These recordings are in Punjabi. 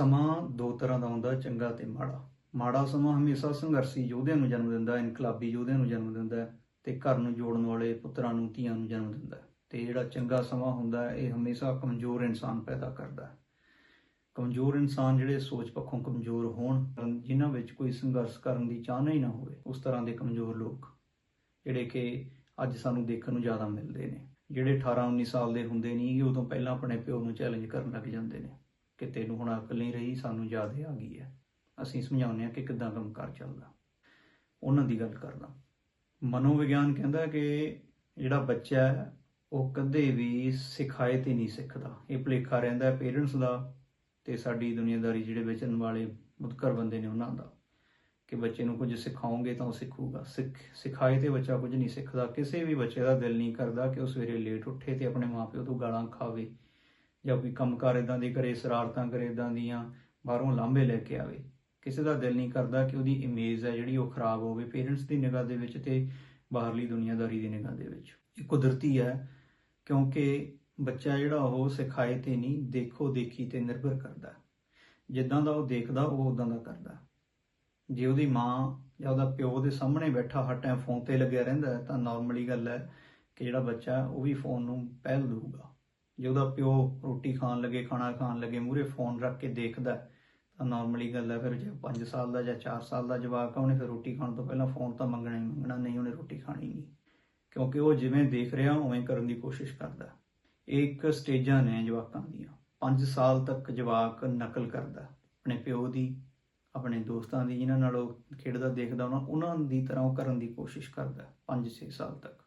ਸਮਾਂ ਦੋ ਤਰ੍ਹਾਂ ਦਾ ਹੁੰਦਾ, ਚੰਗਾ ਤੇ ਮਾੜਾ। ਮਾੜਾ ਸਮਾਂ ਹਮੇਸ਼ਾ ਸੰਘਰਸ਼ੀ ਯੋਧਿਆਂ ਨੂੰ ਜਨਮ ਦਿੰਦਾ, ਇਨਕਲਾਬੀ ਯੋਧਿਆਂ ਨੂੰ ਜਨਮ ਦਿੰਦਾ ਹੈ ਤੇ ਘਰ ਨੂੰ ਜੋੜਨ ਵਾਲੇ ਪੁੱਤਰਾਂ ਨੂੰ, ਧੀਆਂ ਨੂੰ ਜਨਮ ਦਿੰਦਾ ਹੈ। ਤੇ ਜਿਹੜਾ ਚੰਗਾ ਸਮਾਂ ਹੁੰਦਾ ਇਹ ਹਮੇਸ਼ਾ ਕਮਜ਼ੋਰ ਇਨਸਾਨ ਪੈਦਾ ਕਰਦਾ ਕਮਜ਼ੋਰ ਇਨਸਾਨ ਜਿਹੜੇ ਸੋਚ ਪੱਖੋਂ ਕਮਜ਼ੋਰ ਹੋਣ, ਜਿਨ੍ਹਾਂ ਵਿੱਚ ਕੋਈ ਸੰਘਰਸ਼ ਕਰਨ ਦੀ ਚਾਹ ਹੀ ਨਾ ਹੋਵੇ, ਉਸ ਤਰ੍ਹਾਂ ਦੇ ਕਮਜ਼ੋਰ ਲੋਕ, ਜਿਹੜੇ ਕਿ ਅੱਜ ਸਾਨੂੰ ਦੇਖਣ ਨੂੰ ਜ਼ਿਆਦਾ ਮਿਲਦੇ ਨੇ। ਜਿਹੜੇ 18 19 ਸਾਲ ਦੇ ਹੁੰਦੇ ਨਹੀਂ ਉਦੋਂ ਪਹਿਲਾਂ ਆਪਣੇ ਪਿਓ ਨੂੰ ਚੈਲੰਜ ਕਰਨ ਲੱਗ ਜਾਂਦੇ ਨੇ। ਕਿ ਤੈਨੂੰ ਹੁਣ ਅਕਲ ਨਹੀਂ ਰਹੀ, ਸਾਨੂੰ ਜ਼ਿਆਦਾ ਆ ਗਈ ਹੈ। ਅਸੀਂ ਸਮਝਾਉਂਦੇ ਹਾਂ ਕਿ ਕਿੱਦਾਂ ਕੰਮ ਕਰ ਚੱਲਦਾ। ਉਹਨਾਂ ਦੀ ਗੱਲ ਕਰਦਾ। ਮਨੋਵਿਗਿਆਨ ਕਹਿੰਦਾ ਕਿ ਜਿਹੜਾ ਬੱਚਾ ਹੈ, ਉਹ ਕਦੇ ਵੀ ਸਿਖਾਏ ਤੇ ਨਹੀਂ ਸਿੱਖਦਾ। ਇਹ ਭੁਲੇਖਾ ਰਹਿੰਦਾ ਪੇਰੈਂਟਸ ਦਾ ਤੇ ਸਾਡੀ ਦੁਨੀਆਦਾਰੀ ਜਿਹੜੇ ਵੇਚਣ ਵਾਲੇ ਮੁਤਕਰ ਬੰਦੇ ਨੇ ਉਹਨਾਂ ਦਾ। ਕਿ ਬੱਚੇ ਨੂੰ ਕੁਝ ਸਿਖਾਓਗੇ ਤਾਂ ਉਹ ਸਿੱਖੂਗਾ। ਸਿੱਖ, ਸਿਖਾਏ ਤੇ ਬੱਚਾ ਕੁਝ ਨਹੀਂ ਸਿੱਖਦਾ। ਕਿਸੇ ਵੀ ਬੱਚੇ ਦਾ ਦਿਲ ਨਹੀਂ ਕਰਦਾ ਕਿ ਉਹ ਸਵੇਰੇ ਲੇਟ ਉੱਠੇ ਤੇ ਆਪਣੇ ਮਾਪਿਓ ਤੋਂ ਗਾਲਾਂ ਖਾਵੇ। ਜਾਂ ਕੋਈ ਕੰਮਕਾਰ ਇਦਾਂ ਦੇ ਕਰੇ, ਸ਼ਰਾਰਤਾਂ ਕਰੇ ਇਦਾਂ ਦੀਆਂ, ਬਾਹਰੋਂ ਲਾਂਭੇ ਲੈ ਕੇ ਆਵੇ। ਕਿਸੇ ਦਾ ਦਿਲ ਨਹੀਂ ਕਰਦਾ ਕਿ ਉਹਦੀ ਇਮੇਜ ਹੈ ਜਿਹੜੀ ਉਹ ਖਰਾਬ ਹੋਵੇ ਪੇਰੈਂਟਸ ਦੀ ਨਿਗਾਹ ਦੇ ਵਿੱਚ ਤੇ ਬਾਹਰਲੀ ਦੁਨੀਆਦਾਰੀ ਦੀ ਨਿਗਾਹ ਦੇ ਵਿੱਚ। ਇਹ ਕੁਦਰਤੀ ਹੈ, ਕਿਉਂਕਿ ਬੱਚਾ ਜਿਹੜਾ ਉਹ ਸਿਖਾਏ ਤੇ ਨਹੀਂ, ਦੇਖੋ, ਦੇਖੀ ਤੇ ਨਿਰਭਰ ਕਰਦਾ। ਜਿੱਦਾਂ ਦਾ ਉਹ ਦੇਖਦਾ, ਉਹ ਉਦਾਂ ਦਾ ਕਰਦਾ। ਜੇ ਉਹਦੀ ਮਾਂ ਜਾਂ ਉਹਦਾ ਪਿਓ ਦੇ ਸਾਹਮਣੇ ਬੈਠਾ ਹਰ ਟਾਈਮ ਫੋਨ ਤੇ ਲੱਗਿਆ ਰਹਿੰਦਾ, ਤਾਂ ਨਾਰਮਲੀ ਗੱਲ ਹੈ ਕਿ ਜਿਹੜਾ ਬੱਚਾ ਉਹ ਵੀ ਫੋਨ ਨੂੰ ਪਹਿਲ ਦੇਊਗਾ। ਜੇ ਉਹਦਾ ਪਿਓ ਰੋਟੀ ਖਾਣ ਲੱਗੇ, ਖਾਣਾ ਖਾਣ ਲੱਗੇ, ਮੂਹਰੇ ਫੋਨ ਰੱਖ ਕੇ ਦੇਖਦਾ ਤਾਂ ਨਾਰਮਲੀ ਗੱਲ ਹੈ, ਫਿਰ ਜੇ 5 ਸਾਲ ਦਾ ਜਾਂ 4 ਸਾਲ ਦਾ ਜਵਾਕ ਆ, ਉਹਨੇ ਫਿਰ ਰੋਟੀ ਖਾਣ ਤੋਂ ਪਹਿਲਾਂ ਫੋਨ ਤਾਂ ਮੰਗਣਾ ਹੀ ਮੰਗਣਾ, ਨਹੀਂ ਉਹਨੇ ਰੋਟੀ ਖਾਣੀ ਨਹੀਂ। ਕਿਉਂਕਿ ਉਹ ਜਿਵੇਂ ਦੇਖ ਰਿਹਾ, ਉਵੇਂ ਕਰਨ ਦੀ ਕੋਸ਼ਿਸ਼ ਕਰਦਾ ਇਹ ਇੱਕ ਸਟੇਜਾਂ ਨੇ ਜਵਾਕਾਂ ਦੀਆਂ। 5 ਸਾਲ ਤੱਕ ਜਵਾਕ ਨਕਲ ਕਰਦਾ ਆਪਣੇ ਪਿਓ ਦੀ, ਆਪਣੇ ਦੋਸਤਾਂ ਦੀ, ਜਿਨ੍ਹਾਂ ਨਾਲ ਉਹ ਖੇਡਦਾ, ਦੇਖਦਾ, ਉਹਨਾਂ ਉਹਨਾਂ ਦੀ ਤਰ੍ਹਾਂ ਉਹ ਕਰਨ ਦੀ ਕੋਸ਼ਿਸ਼ ਕਰਦਾ 5-6 ਸਾਲ ਤੱਕ।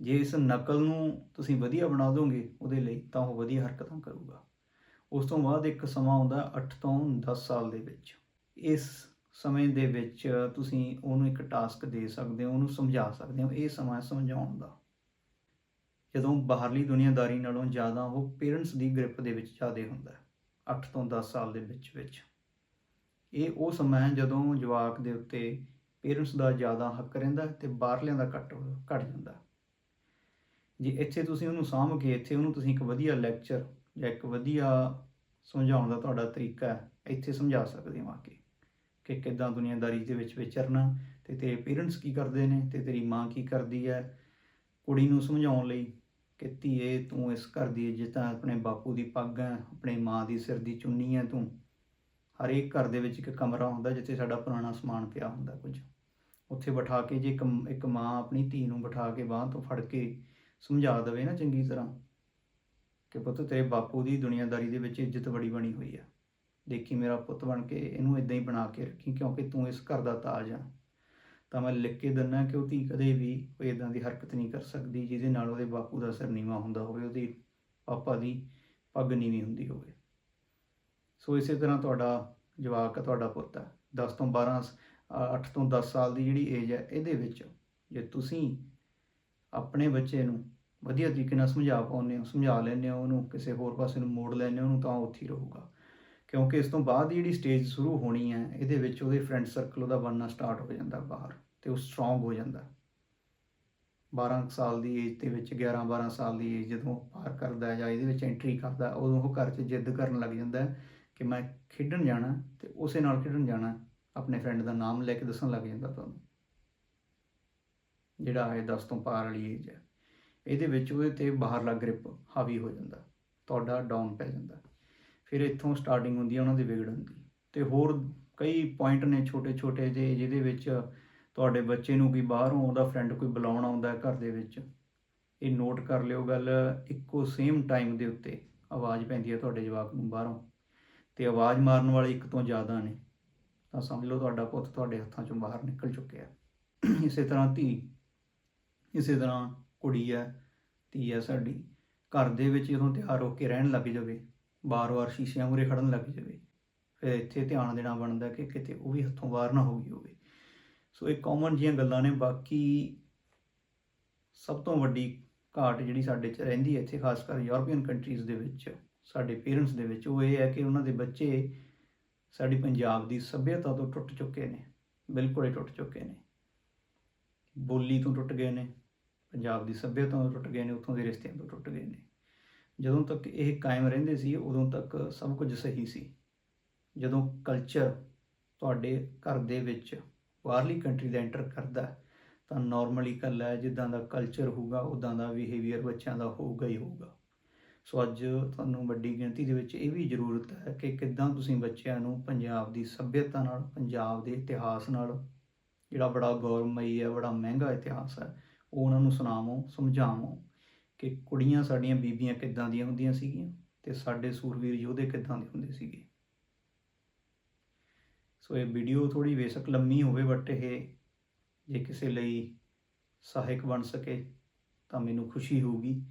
ਜੇ ਇਸ ਨਕਲ ਨੂੰ ਤੁਸੀਂ ਵਧੀਆ ਬਣਾ ਦੋਗੇ ਉਹਦੇ ਲਈ ਤਾਂ ਉਹ ਵਧੀਆ ਹਰਕਤਾਂ ਕਰੂਗਾ। ਉਸ ਤੋਂ ਬਾਅਦ ਇੱਕ ਸਮਾਂ ਆਉਂਦਾ 8 ਤੋਂ 10 ਸਾਲ ਦੇ ਵਿੱਚ। ਇਸ ਸਮੇਂ ਦੇ ਵਿੱਚ ਤੁਸੀਂ ਉਹਨੂੰ ਇੱਕ ਟਾਸਕ ਦੇ ਸਕਦੇ ਹੋ, ਉਹਨੂੰ ਸਮਝਾ ਸਕਦੇ ਹੋ, ਇਹ ਸਮਾਂ ਸਮਝਾਉਣ ਦਾ। ਜਦੋਂ ਬਾਹਰਲੀ ਦੁਨੀਆਦਾਰੀ ਨਾਲੋਂ ਜ਼ਿਆਦਾ ਉਹ ਪੇਰੈਂਟਸ ਦੀ ਗ੍ਰਿਪ ਦੇ ਵਿੱਚ ਜ਼ਿਆਦਾ ਹੁੰਦਾ ਹੈ 8 ਤੋਂ 10 ਸਾਲ ਦੇ ਵਿੱਚ ਵਿੱਚ। ਇਹ ਉਹ ਸਮਾਂ ਹੈ ਜਦੋਂ ਜਵਾਕ ਦੇ ਉੱਤੇ ਪੇਰੈਂਟਸ ਦਾ ਜ਼ਿਆਦਾ ਹੱਕ ਰਹਿੰਦਾ ਹੈ ਤੇ ਬਾਹਰਲਿਆਂ ਦਾ ਘੱਟ ਘੱਟ ਜਾਂਦਾ ਜੇ ਇੱਥੇ ਤੁਸੀਂ ਉਹਨੂੰ ਸਾਂਭ ਕੇ, ਇੱਥੇ ਉਹਨੂੰ ਤੁਸੀਂ ਇੱਕ ਵਧੀਆ ਲੈਕਚਰ ਜਾਂ ਇੱਕ ਵਧੀਆ ਸਮਝਾਉਣ ਦਾ ਤੁਹਾਡਾ ਤਰੀਕਾ ਹੈ, ਇੱਥੇ ਸਮਝਾ ਸਕਦੇ ਹੋ ਆ ਕੇ ਕਿ ਕਿੱਦਾਂ ਦੁਨੀਆਦਾਰੀ ਦੇ ਵਿੱਚ ਵਿਚਰਨਾ ਤੇ ਤੇਰੇ ਪੇਰੈਂਟਸ ਕੀ ਕਰਦੇ ਨੇ ਤੇ ਤੇਰੀ ਮਾਂ ਕੀ ਕਰਦੀ ਹੈ, ਕੁੜੀ ਨੂੰ ਸਮਝਾਉਣ ਲਈ ਕਿ ਧੀਏ ਤੂੰ ਇਸ ਘਰ ਦੀ ਇੱਜ਼ਤ ਹੈ, ਆਪਣੇ ਬਾਪੂ ਦੀ ਪੱਗ ਹੈ, ਆਪਣੇ ਮਾਂ ਦੀ ਸਿਰ ਦੀ ਚੁੰਨੀ ਹੈ ਤੂੰ। ਹਰੇਕ ਘਰ ਦੇ ਵਿੱਚ ਇੱਕ ਕਮਰਾ ਹੁੰਦਾ ਜਿੱਥੇ ਸਾਡਾ ਪੁਰਾਣਾ ਸਮਾਨ ਪਿਆ ਹੁੰਦਾ ਕੁਝ। ਉੱਥੇ ਬਿਠਾ ਕੇ ਜੇ ਇੱਕ ਇੱਕ ਮਾਂ ਆਪਣੀ ਧੀ ਨੂੰ ਬਿਠਾ ਕੇ ਬਾਂਹ ਤੋਂ ਫੜ ਕੇ ਸਮਝਾ ਦੇਵੇ ਨਾ ਚੰਗੀ ਤਰ੍ਹਾਂ ਕਿ ਪੁੱਤ ਤੇਰੇ ਬਾਪੂ ਦੀ ਦੁਨੀਆਦਾਰੀ ਦੇ ਵਿੱਚ ਇੱਜ਼ਤ ਬੜੀ ਬਣੀ ਹੋਈ ਆ। ਦੇਖੀ ਮੇਰਾ ਪੁੱਤ ਬਣ ਕੇ ਇਹਨੂੰ ਇਦਾਂ ਹੀ ਬਣਾ ਕੇ ਰੱਖੀ ਕਿਉਂਕਿ ਤੂੰ ਇਸ ਘਰ ਦਾ ਤਾਜ ਆ। ਤਾਂ ਮੈਂ ਲਿਖ ਕੇ ਦਿੰਨਾ ਕਿ ਉਹ ਧੀ ਕਦੇ ਵੀ ਕੋਈ ਇਦਾਂ ਦੀ ਹਰਕਤ ਨਹੀਂ ਕਰ ਸਕਦੀ ਜਿਹਦੇ ਨਾਲ ਉਹਦੇ ਬਾਪੂ ਦਾ ਸਿਰ ਨੀਵਾ ਹੁੰਦਾ ਹੋਵੇ, ਉਹਦੀ ਪਾਪਾ ਦੀ ਪੱਗ ਨੀਵੀਂ ਹੁੰਦੀ ਹੋਵੇ। ਸੋ ਇਸੇ ਤਰ੍ਹਾਂ ਤੁਹਾਡਾ ਜਵਾਕ ਤੁਹਾਡਾ ਪੁੱਤ ਹੈ 10 ਤੋਂ 12 8 ਤੋਂ 10 ਸਾਲ ਦੀ ਜਿਹੜੀ ਏਜ ਹੈ ਇਹਦੇ ਵਿੱਚ ਜੇ ਤੁਸੀਂ ਆਪਣੇ ਬੱਚੇ ਨੂੰ ਵਧੀਆ ਤਰੀਕੇ ਨਾਲ ਸਮਝਾ ਪਾਉਂਦੇ ਹੋ, ਸਮਝਾ ਲੈਂਦੇ ਹੋ ਉਹਨੂੰ, ਕਿਸੇ ਹੋਰ ਪਾਸੇ ਨੂੰ ਮੋੜ ਲੈਂਦੇ ਹੋ, ਉਹਨੂੰ ਤਾਂ ਉਹ ਉੱਥੇ ਹੀ ਰਹੂਗਾ। ਕਿਉਂਕਿ ਇਸ ਤੋਂ ਬਾਅਦ ਜਿਹੜੀ ਸਟੇਜ ਸ਼ੁਰੂ ਹੋਣੀ ਹੈ, ਇਹਦੇ ਵਿੱਚ ਉਹਦੇ ਫਰੈਂਡ ਸਰਕਲ ਉਹਦਾ ਬਣਨਾ ਸਟਾਰਟ ਹੋ ਜਾਂਦਾ ਬਾਹਰ ਤੇ ਉਹ ਸਟਰੋਂਗ ਹੋ ਜਾਂਦਾ। 12 ਕੁ ਸਾਲ ਦੀ ਏਜ ਦੇ ਵਿੱਚ 11 12 ਸਾਲ ਦੀ ਏਜ ਜਦੋਂ ਪਾਰ ਕਰਦਾ ਜਾਂ ਇਹਦੇ ਵਿੱਚ ਐਂਟਰੀ ਕਰਦਾ, ਉਦੋਂ ਉਹ ਘਰ 'ਚ ਜਿੱਦ ਕਰਨ ਲੱਗ ਜਾਂਦਾ ਕਿ ਮੈਂ ਖੇਡਣ ਜਾਣਾ ਤੇ ਉਸੇ ਨਾਲ ਖੇਡਣ ਜਾਣਾ, ਆਪਣੇ ਫਰੈਂਡ ਦਾ ਨਾਮ ਲੈ ਕੇ ਦੱਸਣ ਲੱਗ ਜਾਂਦਾ ਤੁਹਾਨੂੰ। ਜਿਹੜਾ ਹੈ 10 ਤੋਂ ਪਾਰ ਵਾਲੀ ਏਜ ਹੈ, ਇਹਦੇ ਵਿੱਚ ਉਹਦੇ ਤੇ ਬਾਹਰਲਾ ਗ੍ਰਿਪ ਹਾਵੀ ਹੋ ਜਾਂਦਾ, ਤੁਹਾਡਾ ਡਾਊਨ ਪੈ ਜਾਂਦਾ। ਫਿਰ ਇੱਥੋਂ ਸਟਾਰਟਿੰਗ ਹੁੰਦੀ ਹੈ, ਉਹਨਾਂ ਦੇ ਵਿਗੜਨ ਦੀ ਤੇ ਹੋਰ ਕਈ ਪੁਆਇੰਟ ਨੇ ਛੋਟੇ ਛੋਟੇ ਜਿਹੇ, ਜਿਹਦੇ ਵਿੱਚ ਤੁਹਾਡੇ ਬੱਚੇ ਨੂੰ ਕੋਈ ਬਾਹਰੋਂ ਉਹਦਾ ਫਰੈਂਡ ਕੋਈ ਬੁਲਾਉਣ ਆਉਂਦਾ ਘਰ ਦੇ ਵਿੱਚ, ਇਹ ਨੋਟ ਕਰ ਲਿਓ ਗੱਲ, ਇੱਕੋ ਸੇਮ ਟਾਈਮ ਦੇ ਉੱਤੇ ਆਵਾਜ਼ ਪੈਂਦੀ ਹੈ ਤੁਹਾਡੇ ਜਵਾਕ ਨੂੰ ਬਾਹਰੋਂ, ਤੇ ਆਵਾਜ਼ ਮਾਰਨ ਵਾਲੇ ਇੱਕ ਤੋਂ ਜ਼ਿਆਦਾ ਨੇ। ਤਾਂ ਸਮਝ ਲਓ ਤੁਹਾਡਾ ਪੁੱਤ ਤੁਹਾਡੇ ਹੱਥਾਂ ਚੋਂ ਬਾਹਰ ਨਿਕਲ ਚੁੱਕਿਆ। ਇਸੇ ਤਰ੍ਹਾਂ ਧੀ ਇਸੇ ਤਰ੍ਹਾਂ ਕੁੜੀ ਹੈ, ਧੀ ਹੈ ਸਾਡੀ। ਘਰ ਦੇ ਵਿੱਚ ਜਦੋਂ ਤਿਆਰ ਹੋ ਕੇ ਰਹਿਣ ਲੱਗ ਜਾਵੇ ਬਾਰ-ਬਾਰ ਸ਼ੀਸ਼ਿਆਂ ਮੂਹਰੇ ਖੜਨ ਲੱਗ ਜਾਵੇ, ਫਿਰ ਇੱਥੇ ਧਿਆਨ ਦੇਣਾ ਬਣਦਾ ਕਿ ਕਿਤੇ ਉਹ ਵੀ ਹੱਥੋਂ ਬਾਹਰ ਨਾ ਹੋ ਗਈ ਹੋਵੇ। ਸੋ ਇਹ ਕਾਮਨ ਜੀਆਂ ਗੱਲਾਂ ਨੇ। ਬਾਕੀ ਸਭ ਤੋਂ ਵੱਡੀ ਘਾਟ ਜਿਹੜੀ ਸਾਡੇ 'ਚ ਰਹਿੰਦੀ ਹੈ ਇੱਥੇ, ਖਾਸ ਕਰ ਯੂਰਪੀਅਨ ਕੰਟਰੀਜ਼ ਦੇ ਵਿੱਚ, ਸਾਡੇ ਪੇਰੈਂਟਸ ਦੇ ਵਿੱਚ, ਉਹ ਇਹ ਹੈ ਕਿ ਉਹਨਾਂ ਦੇ ਬੱਚੇ ਸਾਡੀ ਪੰਜਾਬ ਦੀ ਸੱਭਿਅਤਾ ਤੋਂ ਟੁੱਟ ਚੁੱਕੇ ਨੇ। ਬਿਲਕੁਲ ਹੀ ਟੁੱਟ ਚੁੱਕੇ ਨੇ। ਬੋਲੀ ਤੋਂ ਟੁੱਟ ਗਏ ਨੇ, ਪੰਜਾਬ ਦੀ ਸੱਭਿਅਤਾ ਤੋਂ ਟੁੱਟ ਗਏ ਨੇ, ਉੱਥੋਂ ਦੇ ਰਿਸ਼ਤਿਆਂ ਤੋਂ ਟੁੱਟ ਗਏ ਨੇ। ਜਦੋਂ ਤੱਕ ਇਹ ਕਾਇਮ ਰਹਿੰਦੇ ਸੀ, ਉਦੋਂ ਤੱਕ ਸਭ ਕੁਝ ਸਹੀ ਸੀ। ਜਦੋਂ ਕਲਚਰ ਤੁਹਾਡੇ ਘਰ ਦੇ ਵਿੱਚ ਬਾਹਰਲੀ ਕੰਟਰੀ ਦਾ ਐਂਟਰ ਕਰਦਾ ਤਾਂ ਨਾਰਮਲੀ ਗੱਲ ਹੈ, ਜਿੱਦਾਂ ਦਾ ਕਲਚਰ ਹੋਊਗਾ ਉਦਾਂ ਦਾ ਬਿਹੇਵੀਅਰ ਬੱਚਿਆਂ ਦਾ ਹੋਊਗਾ ਹੀ ਹੋਊਗਾ। ਸੋ ਅੱਜ ਤੁਹਾਨੂੰ ਵੱਡੀ ਗਿਣਤੀ ਦੇ ਵਿੱਚ ਇਹ ਵੀ ਜ਼ਰੂਰਤ ਹੈ ਕਿ ਕਿੱਦਾਂ ਤੁਸੀਂ ਬੱਚਿਆਂ ਨੂੰ ਪੰਜਾਬ ਦੀ ਸੱਭਿਅਤਾ ਨਾਲ, ਪੰਜਾਬ ਦੇ ਇਤਿਹਾਸ ਨਾਲ ਜਿਹੜਾ ਬੜਾ ਗੌਰਵਮਈ ਹੈ, ਬੜਾ ਮਹਿੰਗਾ ਇਤਿਹਾਸ ਹੈ, ਉਹ ਉਹਨਾਂ ਨੂੰ ਸੁਣਾਵੋ, ਸਮਝਾਵੋ ਕਿ ਕੁੜੀਆਂ ਸਾਡੀਆਂ ਬੀਬੀਆਂ ਕਿੱਦਾਂ ਦੀਆਂ ਹੁੰਦੀਆਂ ਸੀਗੀਆਂ ਤੇ ਸਾਡੇ ਸੂਰਵੀਰ ਯੋਧੇ ਕਿੱਦਾਂ ਦੇ ਹੁੰਦੇ ਸੀਗੇ। ਸੋ ਇਹ ਵੀਡੀਓ ਥੋੜੀ ਬੇਸ਼ੱਕ ਲੰਮੀ ਹੋਵੇ ਬਟ ਇਹ ਜੇ ਕਿਸੇ ਲਈ ਸਹਾਇਕ ਬਣ ਸਕੇ ਤਾਂ ਮੈਨੂੰ ਖੁਸ਼ੀ ਹੋਊਗੀ,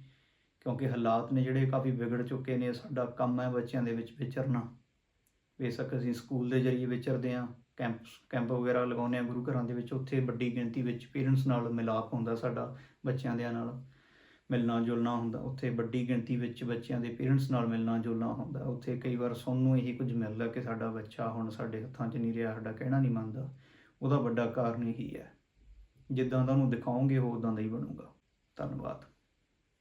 ਕਿਉਂਕਿ ਹਾਲਾਤ ਨੇ ਜਿਹੜੇ ਕਾਫੀ ਵਿਗੜ ਚੁੱਕੇ ਨੇ, ਸਾਡਾ ਕੰਮ ਹੈ ਬੱਚਿਆਂ ਦੇ ਵਿੱਚ ਵਿਚਰਨਾ। ਬੇਸ਼ੱਕ ਅਸੀਂ ਸਕੂਲ ਦੇ ਜਰੀਏ ਵਿਚਰਦੇ ਹਾਂ ਕੈਂਪ ਕੈਂਪ ਵਗੈਰਾ ਲਗਾਉਂਦੇ ਹਾਂ ਗੁਰੂ ਘਰਾਂ ਦੇ ਵਿੱਚ, ਉੱਥੇ ਵੱਡੀ ਗਿਣਤੀ ਵਿੱਚ ਪੇਰੈਂਟਸ ਨਾਲ ਮਿਲਾਪ ਹੁੰਦਾ ਸਾਡਾ, ਬੱਚਿਆਂ ਦੇ ਨਾਲ ਮਿਲਣਾ ਜੁਲਣਾ ਹੁੰਦਾ, ਉੱਥੇ ਵੱਡੀ ਗਿਣਤੀ ਵਿੱਚ ਬੱਚਿਆਂ ਦੇ ਪੇਰੈਂਟਸ ਨਾਲ ਮਿਲਣਾ ਜੁਲਣਾ ਹੁੰਦਾ, ਉੱਥੇ ਕਈ ਵਾਰ ਸੁਣਨ ਨੂੰ ਇਹੀ ਕੁਝ ਮਿਲਦਾ ਕਿ ਸਾਡਾ ਬੱਚਾ ਹੁਣ ਸਾਡੇ ਹੱਥਾਂ 'ਚ ਨਹੀਂ ਰਿਹਾ, ਸਾਡਾ ਕਹਿਣਾ ਨਹੀਂ ਮੰਨਦਾ, ਉਹਦਾ ਵੱਡਾ ਕਾਰਨ ਇਹੀ ਹੈ। ਜਿੱਦਾਂ ਦਾ ਉਹਨੂੰ ਦਿਖਾਓਗੇ ਉਹ ਉਦਾਂ ਦਾ ਹੀ ਬਣੂਗਾ। ਧੰਨਵਾਦ।